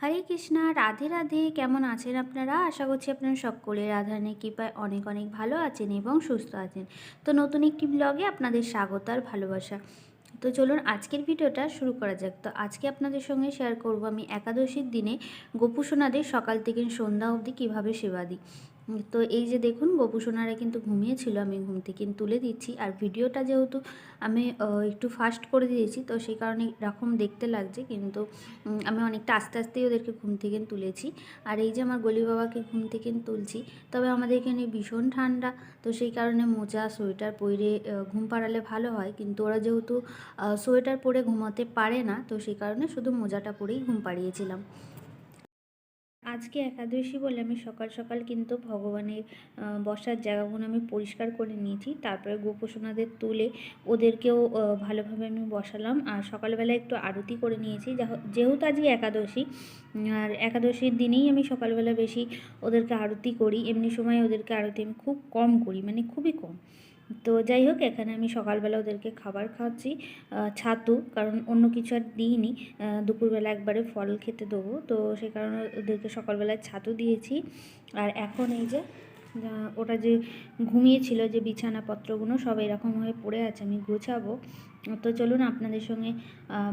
হরে কৃষ্ণা, রাধে রাধে। কেমন আছেন আপনারা? আশা করছি আপনারা সকলে রাধারানীর কৃপায় অনেক অনেক ভালো আছেন এবং সুস্থ আছেন। তো নতুন একটি ব্লগে আপনাদের স্বাগত আর ভালোবাসা। তো চলুন আজকের ভিডিওটা শুরু করা যাক। তো আজকে আপনাদের সঙ্গে শেয়ার করব আমি একাদশীর দিনে গোপুসোনাদের সকাল থেকে সন্ধ্যা অবধি কীভাবে সেবা দিই। তো এই যে দেখুন গোপুসোনারা কিন্তু ঘুমিয়েছিল, আমি ঘুম থেকে তুলে দিচ্ছি। আর ভিডিওটা যেহেতু আমি একটু ফাস্ট করে দিয়েছি, তো সেই কারণে এরকম দেখতে লাগছে, কিন্তু আমি অনেকটা আস্তে আস্তেই ওদেরকে ঘুম থেকে তুলেছি। আর এই যে আমার গলি বাবাকে ঘুম থেকে তুলছি, তবে আমাদের এখানে ভীষণ ঠান্ডা, তো সেই কারণে মোজা, সোয়েটার পরে ঘুম পাড়ালে ভালো হয়। কিন্তু ওরা যেহেতু সোয়েটার পরে ঘুমাতে পারে না, তো সেই কারণে শুধু মোজাটা পরেই ঘুম পাড়িয়েছিলাম। আজকে একাদশী বলে আমি সকাল সকাল কিন্তু ভগবানের বসার জায়গাগুলো আমি পরিষ্কার করে নিয়েছি। তারপরে গোপোষণাদের তুলে ওদেরকেও ভালোভাবে আমি বসালাম। আর সকালবেলা একটু আরতি করে নিয়েছি। যেহেতু আজকে একাদশী, আর একাদশীর দিনেই আমি সকালবেলা বেশি ওদেরকে আরতি করি। এমনি সময় ওদেরকে আরতি আমি খুব কম করি মানে খুবই কম। তো যাই হোক, এখানে আমি সকালবেলা ওদেরকে খাবার খাওয়াচ্ছি ছাতু, কারণ অন্য কিছু আর দিইনি। দুপুরবেলা একবারে ফল খেতে দেবো। তো সে কারণে ওদেরকে সকালবেলায় ছাতু দিয়েছি। আর এখন এই যে ওটা যে ঘুমিয়েছিল যে বিছানাপত্রগুলো সব এরকম হয়ে পড়ে আছে, আমি গোছাবো। তো চলুন আপনাদের সঙ্গে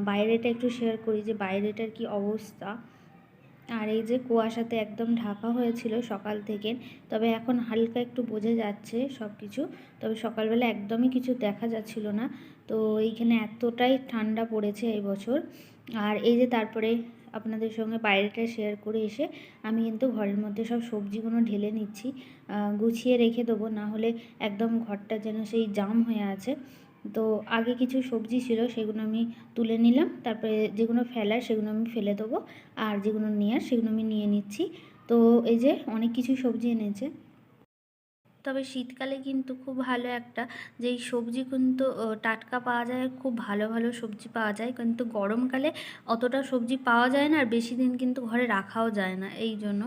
বাইরেটা একটু শেয়ার করি যে বাইরেটার কি অবস্থা। আর এই যে কুয়াশাতে একদম ঢাকা হয়েছিল সকাল থেকে, তবে এখন হালকা একটু বোঝা যাচ্ছে সব কিছু তবে সকালবেলা একদমই কিছু দেখা যাচ্ছিল না। তো এইখানে এতটাই ঠান্ডা পড়েছে এই বছর। আর এই যে তারপরে আপনাদের সঙ্গে বাইরেটা শেয়ার করে এসে আমি কিন্তু ঘরের মধ্যে সব সবজিগুলো ঢেলে নিচ্ছি গুছিয়ে রেখে দেবো না হলে একদম ঘরটা যেন সেই জাম হয়ে আছে। তো আগে কিছু সবজি ছিল সেগুলো আমি তুলে নিলাম, তারপরে যেগুলো ফেলার সেগুলো আমি ফেলে দেবো, আর যেগুলো নেওয়ার সেগুলো আমি নিয়ে নিচ্ছি। তো এই যে অনেক কিছু সবজি এনেছে। তবে শীতকালে কিন্তু খুব ভালো একটা যে এই সবজি কিন্তু টাটকা পাওয়া যায়, খুব ভালো ভালো সবজি পাওয়া যায়। কিন্তু গরমকালে অতটা সবজি পাওয়া যায় না আর বেশি দিন কিন্তু ঘরে রাখাও যায় না এই জন্য।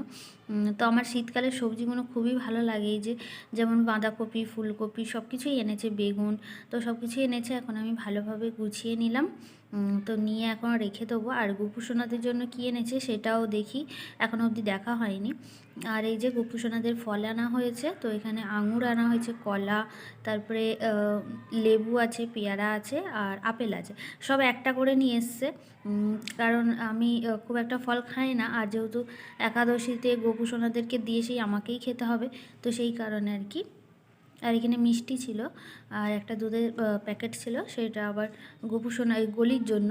তো আমার শীতকালের সবজিগুলো খুবই ভালো লাগে। এই যে যেমন বাঁধাকপি, ফুলকপি সব কিছুই এনেছে, বেগুন তো সব কিছুই এনেছে, এখন আমি ভালোভাবে গুছিয়ে নিলাম। তো নিয়ে এখন রেখে দেবো। আর গোপুসোনাদের জন্য কী এনেছে সেটাও দেখি। এখনও অবধি দেখা হয়নি। আর এই যে গোপুসোনাদের ফল আনা হয়েছে, তো এখানে আঙুর আনা হয়েছে, কলা, তারপরে লেবু আছে, পেয়ারা আছে, আর আপেল আছে। সব একটা করে নিয়ে এসছে। কারণ আমি খুব একটা ফল খাই না। আর যেহেতু একাদশীতে গোপুসোনাদেরকে দিয়ে সেই আমাকেই খেতে হবে, তো সেই কারণে আর কি। আর এখানে মিষ্টি ছিল আর একটা দুধের প্যাকেট ছিল, সেটা আবার গোপুসোনা গলির জন্য।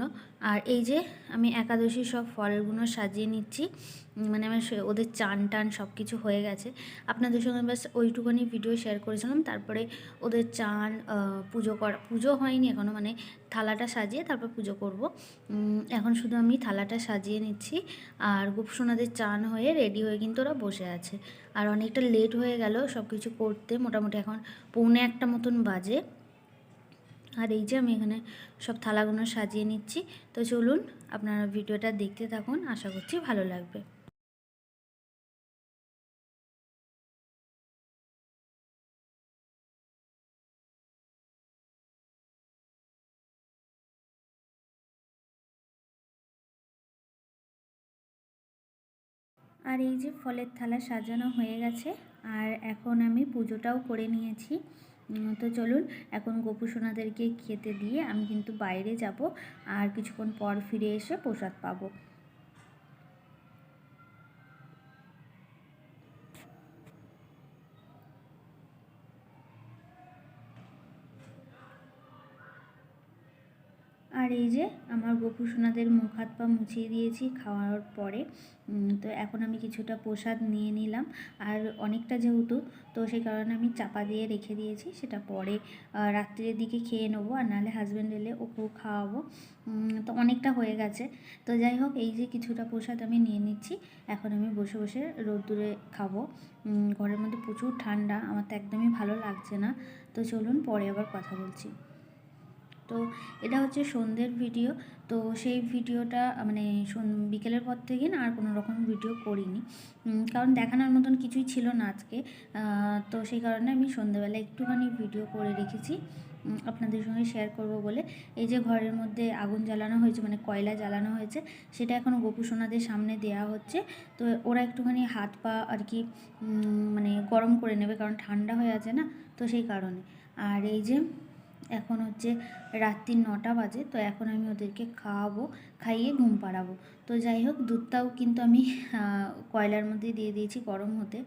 আর এই যে আমি একাদশী সব ফলগুলো সাজিয়ে নিচ্ছি মানে আমার ওদের চান টান সব কিছু হয়ে গেছে। আপনাদের সঙ্গে ব্যাস ওইটুকুনি ভিডিও শেয়ার করেছিলাম। তারপরে ওদের চান পুজো করা, পুজো হয়নি এখনও মানে থালাটা সাজিয়ে তারপর পুজো করব। এখন শুধু আমি থালাটা সাজিয়ে নিচ্ছি। আর গোপসোনাদের চান হয়ে রেডি হয়ে কিন্তু ওরা বসে আছে। আর অনেকটা লেট হয়ে গেল সব কিছু করতে, মোটামুটি এখন পৌনে একটা মতন বাজে। আর এই যে আমি এখানে সব থালাগুলো সাজিয়ে নিচ্ছি। তো চলুন আপনারা ভিডিওটা দেখতে থাকুন, আশা করছি ভালো লাগবে। আর এই যে ফলের থালা সাজানো হয়ে গেছে, আর এখন আমি পুজোটাও করে নিয়েছি। তো চলুন, এখন গোপু সোনাদেরকে খেতে দিয়ে আমি কিন্তু বাইরে যাব, আর কিছুক্ষণ পর ফিরে এসে প্রসাদ পাবো। এই যে আমার গোপু সোনাদের মুখ হাত পা মুছিয়ে দিয়েছি খাওয়ার পরে তো এখন আমি কিছুটা প্রসাদ নিয়ে নিলাম। আর অনেকটা যেহেতু, তো সেই কারণে আমি চাপা দিয়ে রেখে দিয়েছি, সেটা পরে রাত্রের দিকে খেয়ে নেব আর নাহলে হাজব্যান্ড এলে ওকেও খাওয়াবো। তো অনেকটা হয়ে গেছে। তো যাই হোক, এই যে কিছুটা প্রসাদ আমি নিয়ে নিচ্ছি, এখন আমি বসে বসে রোদ্দুরে খাব। ঘরের মধ্যে প্রচুর ঠান্ডা, আমার তো একদমই ভালো লাগছে না। তো চলুন পরে আবার কথা বলছি। তো এটা হচ্ছে সন্ধ্যের ভিডিও তো সেই ভিডিওটা মানে বিকেলের পর থেকে না আর কোনো রকম ভিডিও করিনি। কারণ দেখানোর মতন কিছুই ছিল না আজকে। তো সেই কারণে আমি সন্ধ্যেবেলা একটুখানি ভিডিও করে রেখেছি। আপনাদের সঙ্গে শেয়ার করব বলে। এই যে ঘরের মধ্যে আগুন জ্বালানো হয়েছে মানে কয়লা জ্বালানো হয়েছে, সেটা এখন গোপু সোনাদের সামনে দেয়া হচ্ছে। তো ওরা একটুখানি হাত পা আর কি মানে গরম করে নেবে, কারণ ঠান্ডা হয়ে আছে না, তো সেই কারণে। আর এই যে এখন হচ্ছে রাত্রি নটা বাজে, তো এখন আমি ওদেরকে খাওয়াবো, খাইয়ে ঘুম পাড়াবো। তো যাই হোক, দুধটাও কিন্তু আমি কয়লার মধ্যে দিয়ে দিয়েছি গরম হতে।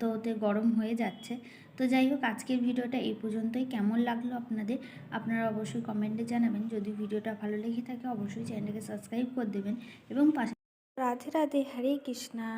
তো ওতে গরম হয়ে যাচ্ছে। তো যাই হোক, আজকের ভিডিওটা এই পর্যন্তই। কেমন লাগল আপনাদের? আপনারা অবশ্যই কমেন্টে জানাবেন। যদি ভিডিওটা ভালো লেগে থাকে, অবশ্যই চ্যানেলটাকে সাবস্ক্রাইব করে দেবেন। এবং পাশে রাধে রাধে, হরে কৃষ্ণা।